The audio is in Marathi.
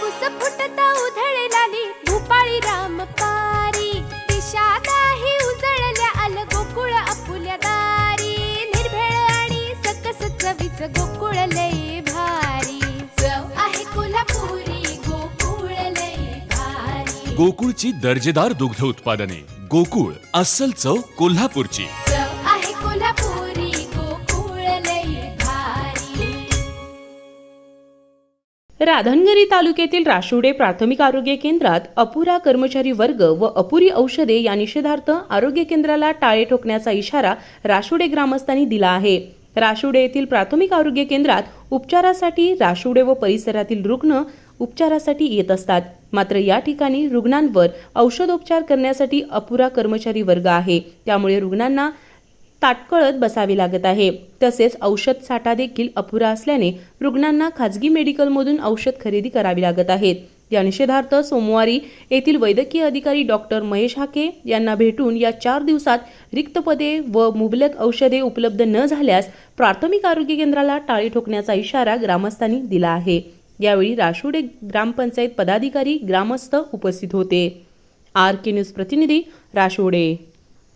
पाऊस फुटता उधळलाली भूपाळी राम पारी. दिशा नाही उजळल्या आल गोकुळ आपुल्या दारी. निर्भेळ आणि सकस चवीच गोकुळ लय भारी. चव आहे कोल्हापुरी गोकुळ लय भारी. गोकुळची दर्जेदार दुग्ध उत्पादने. गोकुळ अस्सल चव कोल्हापूरची. राधनगरी तालुक्यातील राशुडे प्राथमिक आरोग्य केंद्रात अपुरा कर्मचारी वर्ग व अपुरी औषधे या निषेधार्थ आरोग्य केंद्राला टाळे ठोकण्याचा इशारा राशुडे ग्रामस्थांनी दिला आहे. राशुडे येथील प्राथमिक आरोग्य केंद्रात उपचारासाठी राशुडे व परिसरातील रुग्ण उपचारासाठी येत असतात. मात्र या ठिकाणी रुग्णांवर औषधोपचार करण्यासाठी अपुरा कर्मचारी वर्ग आहे. त्यामुळे रुग्णांना ताटकळत बसावी लागत आहे. तसेच औषध साठा देखील अपुरा असल्याने रुग्णांना खाजगी मेडिकलमधून औषध खरेदी करावी लागत आहेत. या निषेधार्थ सोमवारी येथील वैद्यकीय अधिकारी डॉक्टर महेश हाके यांना भेटून या चार दिवसात रिक्त पदे व मुबलक औषधे उपलब्ध न झाल्यास प्राथमिक आरोग्य केंद्राला टाळी ठोकण्याचा इशारा ग्रामस्थांनी दिला आहे. यावेळी राशुडे ग्रामपंचायत पदाधिकारी ग्रामस्थ उपस्थित होते. आर के न्यूज प्रतिनिधी Rashode.